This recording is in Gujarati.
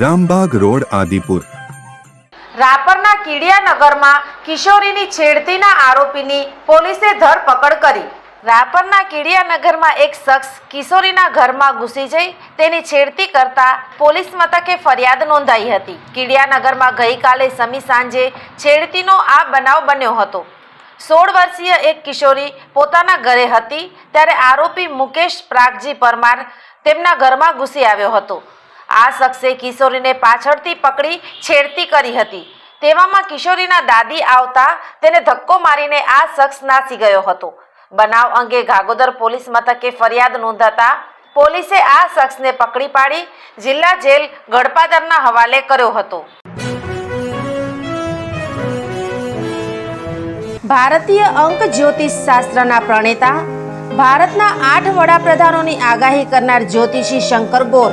Rambagh road Adipur. રાપરના કીડિયાનગરમાં કિશોરીની છેડતીના આરોપીની પોલીસે ધરપકડ કરી. રાપરના કીડિયાનગરમાં એક શખ્સ કિશોરીના ઘરમાં ઘૂસી જઈ તેની છેડતી કરતા પોલીસ મથકે ફરિયાદ નોંધાઈ હતી. કીડિયાનગરમાં ગઈકાલે સમી સાંજે છેડતીનો આ બનાવ બન્યો હતો. સોળ વર્ષીય એક કિશોરી પોતાના ઘરે હતી, ત્યારે આરોપી મુકેશ પ્રાગજી પરમાર તેમના ઘરમાં ઘૂસી આવ્યો હતો. આ શખ્સે કિશોરીને પાછળથી પકડી છેડતી કરી હતી. તેવામાં કિશોરીના દાદી આવતા તેને ધક્કો મારીને આ શખ્સ નાસી ગયો હતો. બનાવ અંગે ગાગોદર પોલીસ મથકે ફરિયાદ નોંધાતા પોલીસે આ શખ્સને પકડી પાડી જિલ્લા જેલ ગડપાદરના હવાલે કર્યો હતો. ભારતીય અંક જ્યોતિષ શાસ્ત્રના પ્રણેતા, ભારતના આઠ વડાપ્રધાનોની આગાહી કરનાર જ્યોતિષી શંકર ગોર